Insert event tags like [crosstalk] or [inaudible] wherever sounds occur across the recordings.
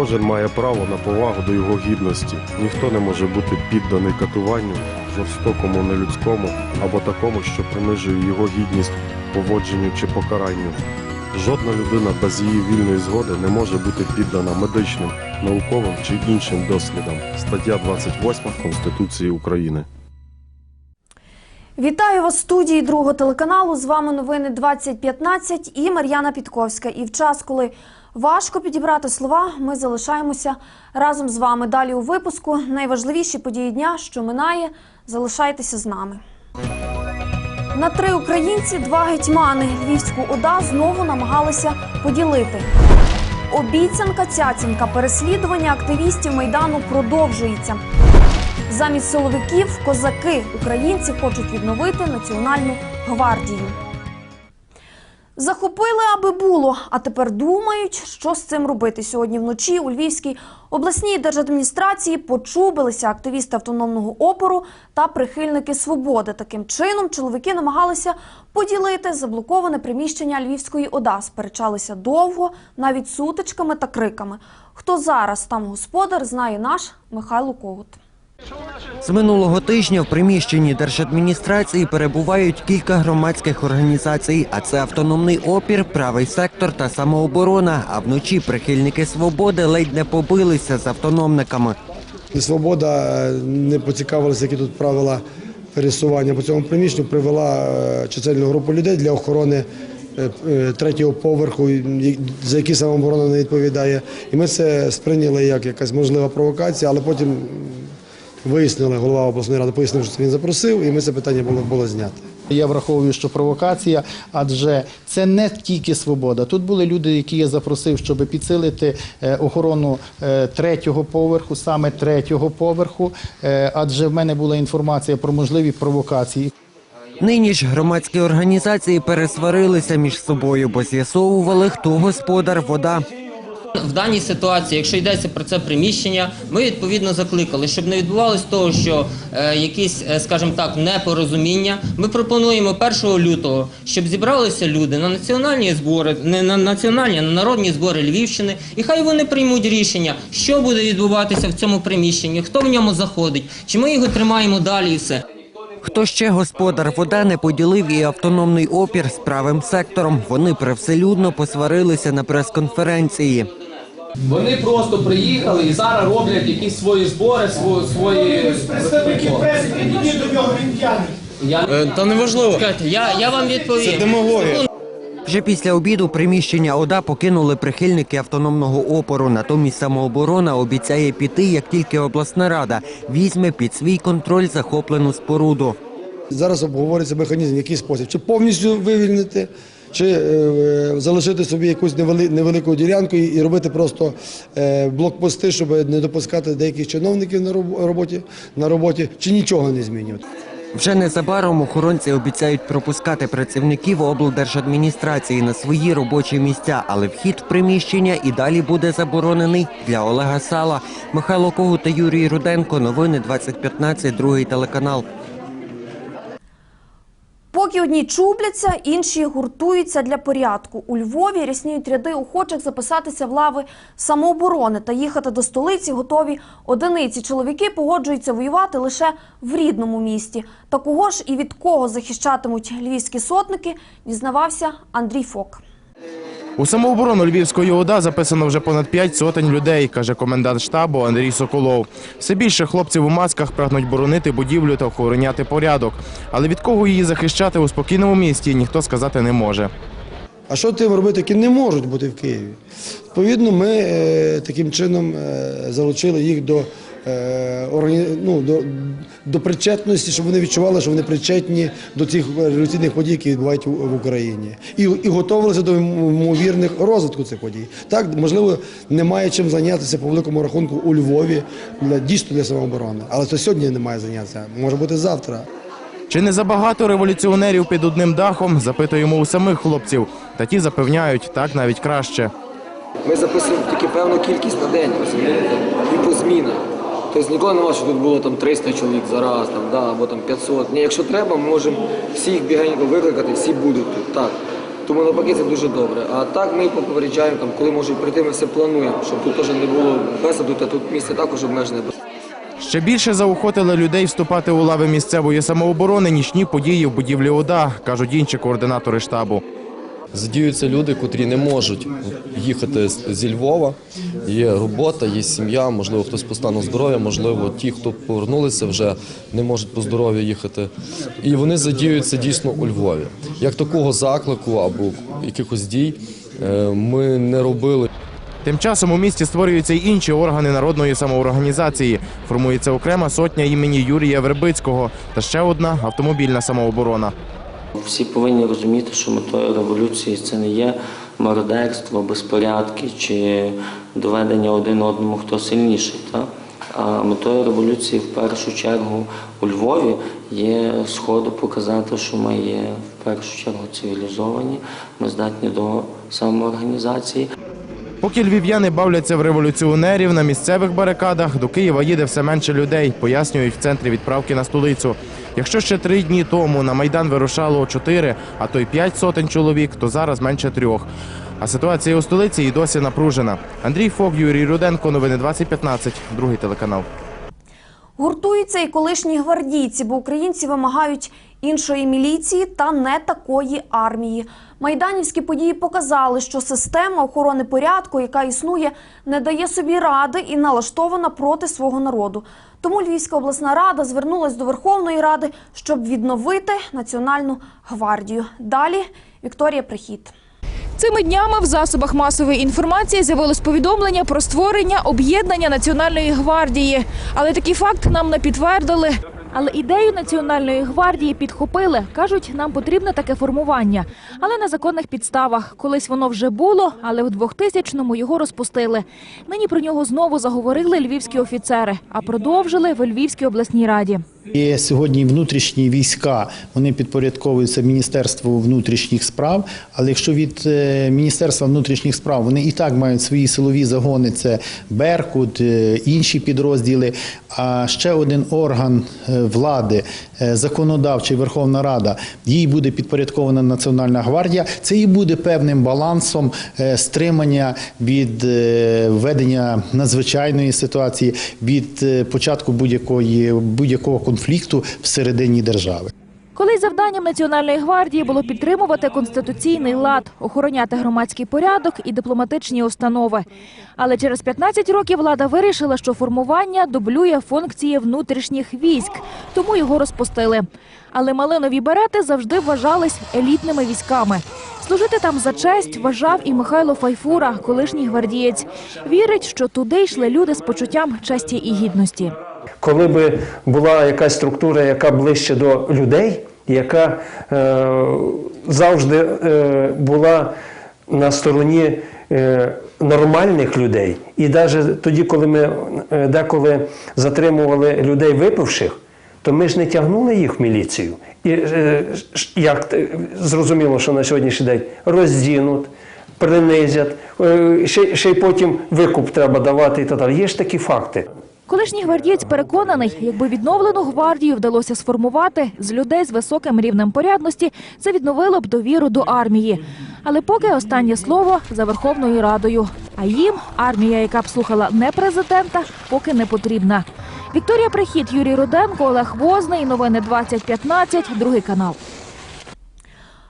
Кожен має право на повагу до його гідності. Ніхто не може бути підданий катуванню, жорстокому, нелюдському або такому, що принижує його гідність, поводженню чи покаранню. Жодна людина без її вільної згоди не може бути піддана медичним, науковим чи іншим дослідам. Стаття 28 Конституції України. Вітаю вас в студії другого телеканалу. З вами новини 2015 і Мар'яна Підковська. І в час, коли важко підібрати слова, ми залишаємося разом з вами. Далі у випуску найважливіші події дня, що минає. Залишайтеся з нами. На три українці два гетьмани. Львівську ОДА знову намагалися поділити. Обіцянка цяцянка переслідування активістів майдану продовжується. Замість силовиків козаки українці хочуть відновити національну гвардію. Захопили, аби було, а тепер думають, що з цим робити. Сьогодні вночі у Львівській обласній держадміністрації почубилися активісти автономного опору та прихильники свободи. Таким чином чоловіки намагалися поділити заблоковане приміщення Львівської ОДА. Сперечалися довго, навіть сутичками та криками. Хто зараз там господар, знає наш Михайло Когут. З минулого тижня в приміщенні держадміністрації перебувають кілька громадських організацій, а це автономний опір, правий сектор та самооборона. А вночі прихильники свободи ледь не побилися з автономниками. Свобода е, не поцікавилася, які тут правила пересування по цьому приміщенню, привела е, чисельну групу людей для охорони е, третього поверху, за які самооборона не відповідає. І ми це сприйняли як якась можлива провокація, але потім вияснили, голова обласної ради пояснив, що він запросив, і ми це питання було, було знято. Я враховую, що провокація, адже це не тільки свобода. Тут були люди, які я запросив, щоб підсилити е, охорону е, третього поверху, саме третього поверху, е, адже в мене була інформація про можливі провокації. Нині ж громадські організації пересварилися між собою, бо з'ясовували, хто господар вода. В даній ситуації, якщо йдеться про це приміщення, ми відповідно закликали, щоб не відбувалось того, що е, якісь, е, скажімо так, непорозуміння. Ми пропонуємо 1 лютого, щоб зібралися люди на національні збори, не на національні, а на народні збори Львівщини, і хай вони приймуть рішення, що буде відбуватися в цьому приміщенні, хто в ньому заходить, чи ми його тримаємо далі і все. Хто ще господар вода не поділив і автономний опір з правим сектором. Вони привселюдно посварилися на прес-конференції. Вони просто приїхали і зараз роблять якісь свої збори, свої. свої... Представники преси, підійдіть до нього, він п'яний. Я... Та неважливо. Я, я вам відповім. Це демагогія. Вже після обіду приміщення ОДА покинули прихильники автономного опору. Натомість самооборона обіцяє піти, як тільки обласна рада візьме під свій контроль захоплену споруду. Зараз обговорюється механізм, в який спосіб, чи повністю вивільнити, чи е, залишити собі якусь невели, невелику ділянку і, робити просто е, блокпости, щоб не допускати деяких чиновників на роботі, на роботі, чи нічого не змінювати. Вже незабаром охоронці обіцяють пропускати працівників облдержадміністрації на свої робочі місця, але вхід в приміщення і далі буде заборонений для Олега Сала, Михайло Когут та Юрій Руденко. Новини 2015, другий телеканал. Поки одні чубляться, інші гуртуються для порядку. У Львові рясніють ряди охочих записатися в лави самооборони та їхати до столиці готові одиниці. Чоловіки погоджуються воювати лише в рідному місті. Та кого ж і від кого захищатимуть львівські сотники, дізнавався Андрій Фок. У самооборону Львівської ОДА записано вже понад п'ять сотень людей, каже комендант штабу Андрій Соколов. Все більше хлопців у масках прагнуть боронити будівлю та охороняти порядок. Але від кого її захищати у спокійному місті, ніхто сказати не може. А що тим робити, які не можуть бути в Києві? Відповідно, ми е, таким чином е, залучили їх до, е, ну, до, до причетності, щоб вони відчували, що вони причетні до цих революційних подій, які відбуваються в в Україні, і, і готувалися до ймовірних розвитку цих подій. Так, можливо, немає чим зайнятися по великому рахунку у Львові для дійсно для самооборони. Але це сьогодні немає зайнятися. Може бути завтра. Чи не забагато революціонерів під одним дахом? Запитуємо у самих хлопців. Та ті запевняють, так навіть краще. Ми записуємо тільки певну кількість на день, розумієте? І по змінах. Тобто ніколи нема, що тут було там 300 чоловік зараз, там, да, або там 500. Ні, якщо треба, ми можемо всіх бігенько викликати, всі будуть тут. Так. Тому навпаки це дуже добре. А так ми попереджаємо, там, коли можуть прийти, ми все плануємо, щоб тут теж не було безладу, та тут місце також обмежене. Ще більше заохотили людей вступати у лави місцевої самооборони нічні події в будівлі ОДА, кажуть інші координатори штабу. Задіються люди, котрі не можуть їхати зі Львова. Є робота, є сім'я, можливо, хтось по стану здоров'я, можливо, ті, хто повернулися, вже не можуть по здоров'ю їхати. І вони задіюються дійсно у Львові. Як такого заклику або якихось дій е, ми не робили. Тим часом у місті створюються й інші органи народної самоорганізації. Формується окрема сотня імені Юрія Вербицького та ще одна автомобільна самооборона. Всі повинні розуміти, що метою революції це не є мародерство, безпорядки чи доведення один одному, хто сильніший. Та? А метою революції в першу чергу у Львові є сходу показати, що ми є в першу чергу цивілізовані, ми здатні до самоорганізації. Поки львів'яни бавляться в революціонерів на місцевих барикадах, до Києва їде все менше людей, пояснюють в центрі відправки на столицю. Якщо ще три дні тому на майдан вирушало чотири, а то й п'ять сотень чоловік, то зараз менше трьох. А ситуація у столиці і досі напружена. Андрій Фок, Юрій Руденко, новини 2015, другий телеканал. Гуртуються і колишні гвардійці, бо українці вимагають іншої міліції та не такої армії. Майданівські події показали, що система охорони порядку, яка існує, не дає собі ради і налаштована проти свого народу. Тому Львівська обласна рада звернулась до Верховної Ради, щоб відновити Національну гвардію. Далі Вікторія Прихід. Цими днями в засобах масової інформації з'явилось повідомлення про створення об'єднання Національної гвардії. Але такий факт нам не підтвердили. Але ідею Національної гвардії підхопили. Кажуть, нам потрібне таке формування. Але на законних підставах. Колись воно вже було, але в 2000-му його розпустили. Нині про нього знову заговорили львівські офіцери, а продовжили в Львівській обласній раді. І сьогодні внутрішні війська вони підпорядковуються Міністерству внутрішніх справ. Але якщо від е, Міністерства внутрішніх справ вони і так мають свої силові загони, це Беркут, е, інші підрозділи. А ще один орган е, влади, законодавчий Верховна Рада, їй буде підпорядкована Національна гвардія. Це і буде певним балансом стримання від введення надзвичайної ситуації, від початку будь-якої будь-якого конфлікту всередині держави. Колись завданням Національної гвардії було підтримувати конституційний лад, охороняти громадський порядок і дипломатичні установи. Але через 15 років влада вирішила, що формування дублює функції внутрішніх військ, тому його розпустили. Але малинові берети завжди вважались елітними військами. Служити там за честь вважав і Михайло Файфура, колишній гвардієць. Вірить, що туди йшли люди з почуттям честі і гідності. Коли би була якась структура, яка ближче до людей, яка е, завжди е, була на стороні е, нормальних людей, і навіть тоді, коли ми е, деколи затримували людей випивших, то ми ж не тягнули їх в міліцію. І е, як е, зрозуміло, що на сьогоднішній день роздінуть, принизять, е, ще, ще й потім викуп треба давати і так далі. Є ж такі факти. Колишній гвардієць переконаний, якби відновлену гвардію вдалося сформувати з людей з високим рівнем порядності, це відновило б довіру до армії. Але поки останнє слово за Верховною Радою. А їм армія, яка б слухала не президента, поки не потрібна. Вікторія Прихід, Юрій Руденко, Олег Возний. Новини 2015, другий канал.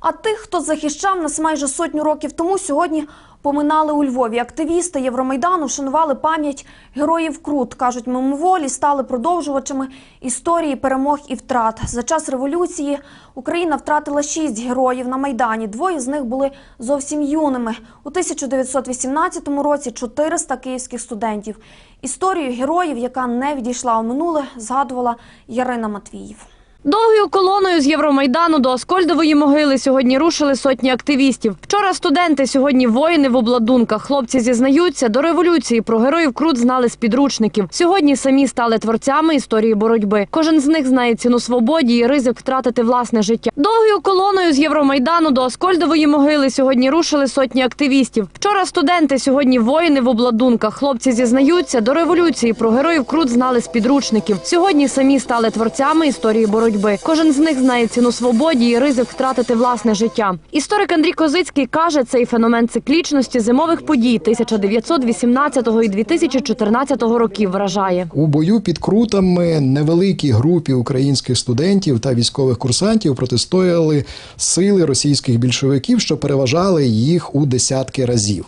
А тих, хто захищав нас майже сотню років тому, сьогодні поминали у Львові. Активісти Євромайдану вшанували пам'ять героїв Крут. кажуть, мимоволі стали продовжувачами історії перемог і втрат. За час революції Україна втратила шість героїв на майдані. Двоє з них були зовсім юними. У 1918 році 400 київських студентів. Історію героїв, яка не відійшла у минуле, згадувала Ярина Матвіїв. Довгою колоною з Євромайдану до Аскольдової могили сьогодні рушили сотні активістів. Вчора студенти, сьогодні воїни в обладунках. Хлопці зізнаються, до революції про героїв Крут знали з підручників. Сьогодні самі стали творцями історії боротьби. Кожен з них знає ціну свободі і ризик втратити власне життя. Довгою колоною з Євромайдану до Аскольдової могили сьогодні рушили сотні активістів. Вчора студенти, сьогодні воїни в обладунках. Хлопці зізнаються, до революції про героїв Крут знали з підручників. Сьогодні самі стали творцями історії боротьби. Боротьби. Кожен з них знає ціну свободі і ризик втратити власне життя. Історик Андрій Козицький каже, цей феномен циклічності зимових подій 1918 і 2014 років вражає. У бою під крутами невеликій групі українських студентів та військових курсантів протистояли сили російських більшовиків, що переважали їх у десятки разів.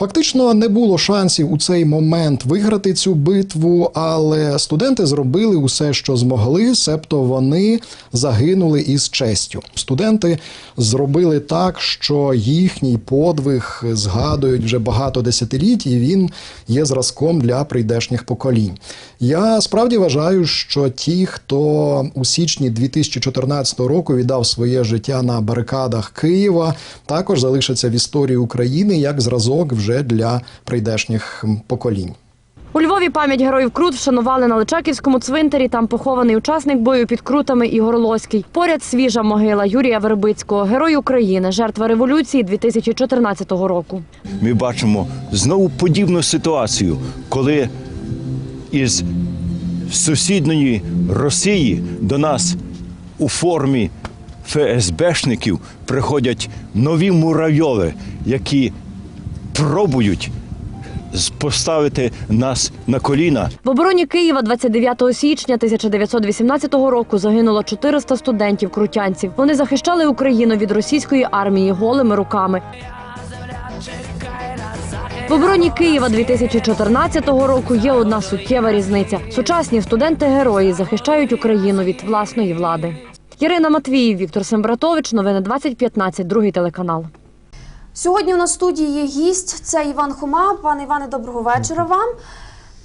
Фактично не було шансів у цей момент виграти цю битву, але студенти зробили усе, що змогли, себто вони загинули із честю. Студенти зробили так, що їхній подвиг згадують вже багато десятиліть, і він є зразком для прийдешніх поколінь. Я справді вважаю, що ті, хто у січні 2014 року віддав своє життя на барикадах Києва, також залишаться в історії України як зразок вже для прийдешніх поколінь. У Львові пам'ять героїв Крут вшанували на Личаківському цвинтарі. Там похований учасник бою під Крутами Ігор Лоський. Поряд свіжа могила Юрія Вербицького, герой України, жертва революції 2014 року. ми бачимо знову подібну ситуацію, коли із сусідньої Росії до нас у формі ФСБшників приходять нові муравйоли, які пробують поставити нас на коліна. В обороні Києва 29 січня 1918 року загинуло 400 студентів-крутянців. Вони захищали Україну від російської армії голими руками. В обороні Києва 2014 року є одна суттєва різниця. Сучасні студенти-герої захищають Україну від власної влади. Ірина Матвіїв, Віктор Сембратович. Новини 2015, другий телеканал. Сьогодні у нас в студії є гість. Це Іван Хома. Пане Іване, доброго вечора вам.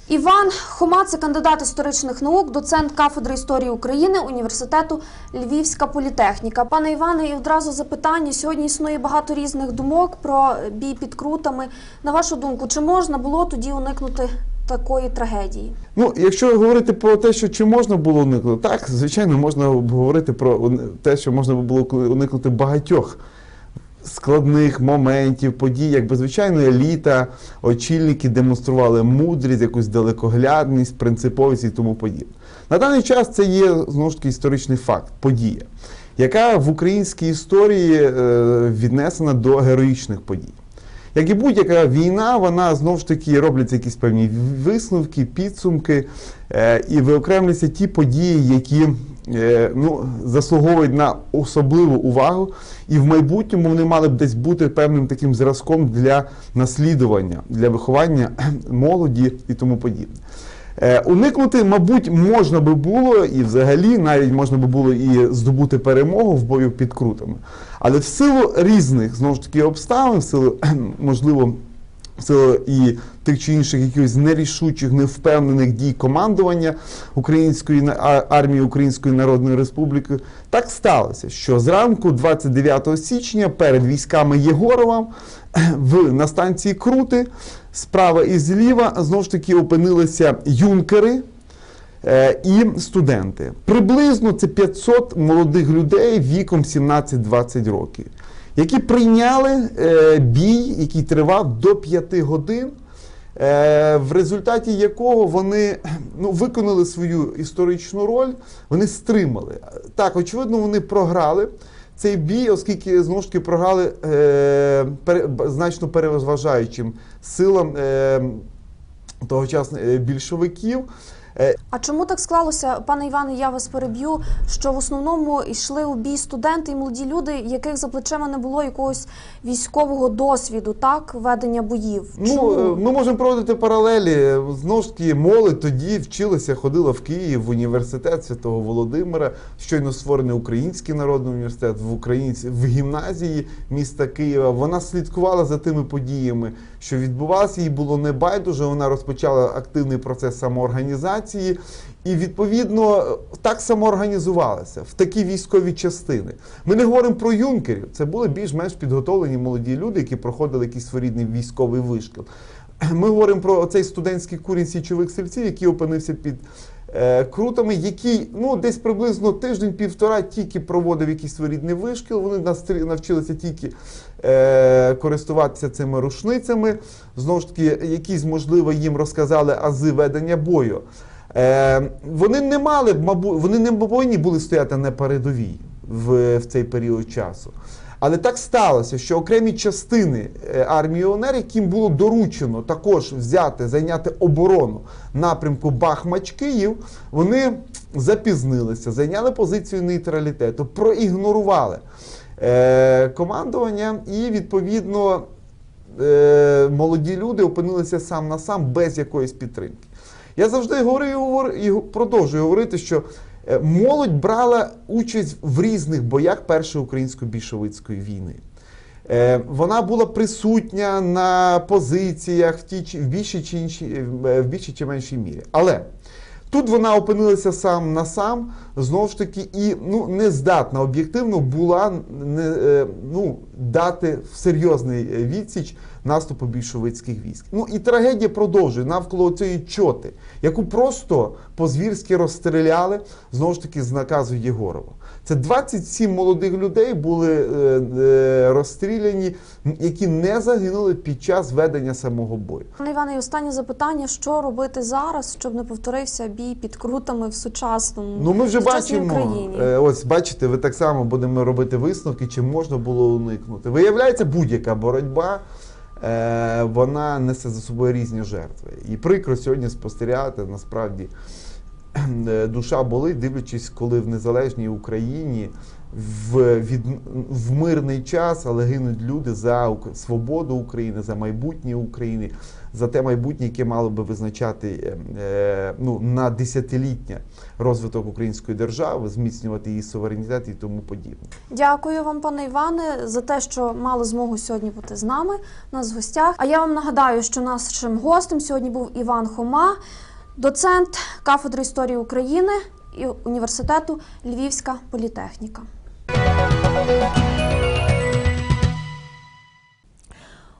Іван Хома це кандидат історичних наук, доцент кафедри історії України університету Львівська політехніка. Пане Іване, і одразу запитання. Сьогодні існує багато різних думок про бій під крутами. На вашу думку, чи можна було тоді уникнути такої трагедії? Ну, якщо говорити про те, що чи можна було уникнути, так, звичайно, можна говорити про те, що можна було уникнути багатьох складних моментів, подій, якби звичайно, еліта, очільники демонстрували мудрість, якусь далекоглядність, принциповість і тому подібне. На даний час це є знову ж таки історичний факт, подія, яка в українській історії е, віднесена до героїчних подій. Як і будь-яка війна, вона знову ж таки робляться якісь певні висновки, підсумки, е, і виокремлюються ті події, які ну, заслуговують на особливу увагу, і в майбутньому вони мали б десь бути певним таким зразком для наслідування, для виховання [clears throat] молоді і тому подібне. Е, Уникнути, мабуть, можна би було, і взагалі навіть можна би було і здобути перемогу в бою під крутами. Але в силу різних знову ж таки обставин, в силу [clears throat] можливо, силу і тих чи інших якихось нерішучих, невпевнених дій командування Української армії Української Народної Республіки, так сталося, що зранку, 29 січня, перед військами Єгорова в на станції Крути справа і зліва знову ж таки опинилися юнкери. е, І студенти приблизно це 500 молодих людей віком 17-20 років, які прийняли е, бій, який тривав до 5 годин, е, в результаті якого вони ну, виконали свою історичну роль, вони стримали. Так, очевидно, вони програли цей бій, оскільки знову ж таки програли е, пере, значно переважаючим силам е, тогочасних е, більшовиків. Е, А чому так склалося, пане Іване, я вас переб'ю, що в основному йшли у бій студенти і молоді люди, яких за плечима не було якогось військового досвіду, так, ведення боїв? Ну, е, ми можемо проводити паралелі. Знову ж таки, молодь тоді вчилася, ходила в Київ в університет Святого Володимира, щойно створений Український народний університет в Українці в гімназії міста Києва. Вона слідкувала за тими подіями, що відбувалося. Їй було не байдуже. Вона розпочала активний процес самоорганізації. І відповідно так самоорганізувалася в такі військові частини. Ми не говоримо про юнкерів. Це були більш-менш підготовлені молоді люди, які проходили якийсь своєрідний військовий вишкіл. [clears throat] Ми говоримо про цей студентський курінь січових сельців, який опинився під е, крутами, який ну десь приблизно тиждень-півтора тільки проводив якийсь своєрідний вишкіл. Вони навчилися тільки е, користуватися цими рушницями. Знову ж таки, якісь можливо їм розказали ази ведення бою. Е, вони не мали, мабуть, вони не повинні були стояти на передовій в, в цей період часу. Але так сталося, що окремі частини е, армії ОНР, яким було доручено також взяти, зайняти оборону напрямку Бахмач-Київ, вони запізнилися, зайняли позицію нейтралітету, проігнорували е, командування і відповідно е, молоді люди опинилися сам на сам без якоїсь підтримки. Я завжди говорю і, говорю, і продовжую говорити, що е, молодь брала участь в різних боях Першої українсько-більшовицької війни. Е, Вона була присутня на позиціях в, тій, в, більшій чи іншій, е, в більшій чи меншій мірі. Але тут вона опинилася сам на сам, знову ж таки, і ну, не здатна об'єктивно була не, е, ну, дати в серйозний е, відсіч наступу більшовицьких військ. Ну і трагедія продовжує навколо цієї чоти, яку просто по-звірськи розстріляли знову ж таки з наказу Єгорова. Це 27 молодих людей були е, е, розстріляні, які не загинули під час ведення самого бою. Пане Іване, і останнє запитання: що робити зараз, щоб не повторився бій під крутами в сучасному Ну, ми вже бачимо. Україні? е, Ось бачите, ви так само будемо робити висновки, чи можна було уникнути. Виявляється, будь-яка боротьба. Вона несе за собою різні жертви. І прикро сьогодні спостерігати насправді [clears throat] душа болить, дивлячись, коли в незалежній Україні в, від, в мирний час, але гинуть люди за свободу України, за майбутнє України, за те майбутнє, яке мало би визначати е, е, ну, на десятиліття розвиток української держави, зміцнювати її суверенітет і тому подібне. Дякую вам, пане Іване, за те, що мали змогу сьогодні бути з нами. Нас в гостях. А я вам нагадаю, що нашим гостем сьогодні був Іван Хома, доцент кафедри історії України і університету Львівська політехніка.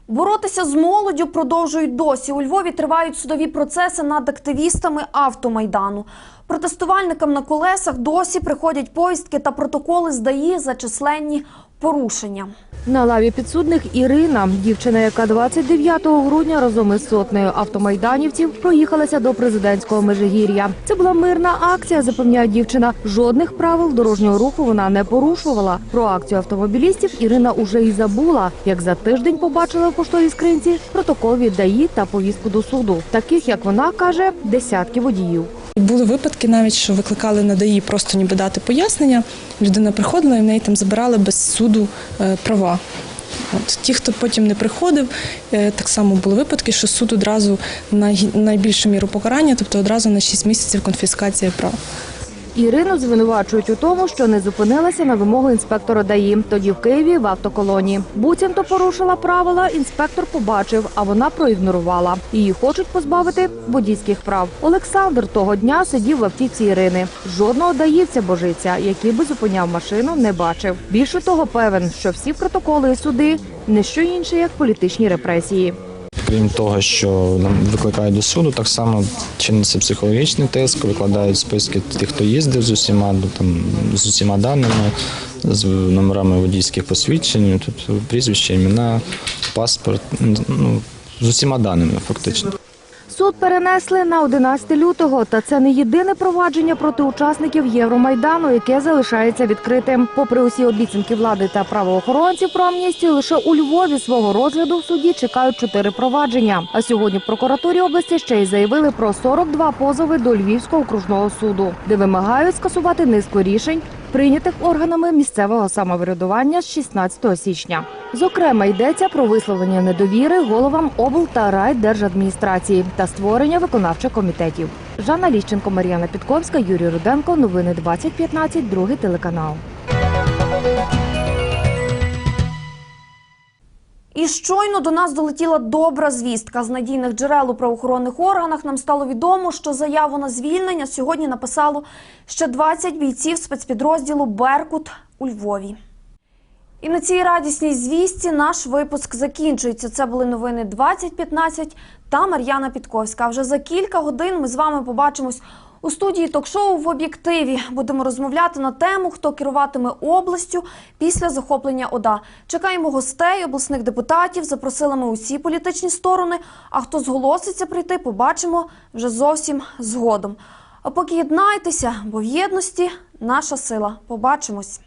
Боротися з молоддю продовжують досі. У Львові тривають судові процеси над активістами автомайдану. Протестувальникам на колесах досі приходять повістки та протоколи з ДАІ за численні порушення. На лаві підсудних Ірина, дівчина, яка 29 грудня разом із сотнею автомайданівців проїхалася до президентського межигір'я. Це була мирна акція, запевняє дівчина. Жодних правил дорожнього руху вона не порушувала. Про акцію автомобілістів Ірина уже і забула. Як за тиждень побачила в поштовій скринці протокол від ДАІ та повістку до суду. Таких, як вона каже, десятки водіїв. Були випадки навіть, що викликали на ДАІ просто ніби дати пояснення. Людина приходила і в неї там забирали без суду е, права. От ті, хто потім не приходив, е, так само були випадки, що суд одразу на найбільшу міру покарання, тобто одразу на 6 місяців конфіскація прав. Ірину звинувачують у тому, що не зупинилася на вимогу інспектора ДАІ. Тоді в Києві в автоколонії. Буцімто порушила правила. Інспектор побачив, а вона проігнорувала. Її хочуть позбавити водійських прав. Олександр того дня сидів в автівці Ірини. Жодного даївця божиця, який би зупиняв машину, не бачив. Більше того, певен, що всі протоколи і суди не що інше, як політичні репресії. Крім того, що нам викликають до суду, так само чиниться психологічний тиск, викладають списки тих, хто їздив з усіма ну, там з усіма даними, з номерами водійських посвідчень, тобто прізвища, імена, паспорт, ну з усіма даними, фактично. Суд перенесли на 11 лютого, та це не єдине провадження проти учасників Євромайдану, яке залишається відкритим. Попри усі обіцянки влади та правоохоронців про амністію, лише у Львові свого розгляду в суді чекають чотири провадження. А сьогодні в прокуратурі області ще й заявили про 42 позови до Львівського окружного суду, де вимагають скасувати низку рішень, прийнятих органами місцевого самоврядування з 16 січня. Зокрема, йдеться про висловлення недовіри головам обл та райдержадміністрації та створення виконавчих комітетів. Жанна Ліщенко, Мар'яна Підковська, Юрій Руденко. Новини 2015, другий телеканал. І щойно до нас долетіла добра звістка з надійних джерел у правоохоронних органах. Нам стало відомо, що заяву на звільнення сьогодні написало ще 20 бійців спецпідрозділу Беркут у Львові. І на цій радісній звісті наш випуск закінчується. Це були новини 2015 та Мар'яна Підковська. Вже за кілька годин ми з вами побачимось у студії ток-шоу в об'єктиві. Будемо розмовляти на тему, хто керуватиме областю після захоплення ОДА. Чекаємо гостей, обласних депутатів. Запросили ми усі політичні сторони. А хто зголоситься прийти, побачимо вже зовсім згодом. А поки єднайтеся, бо в єдності наша сила. Побачимось.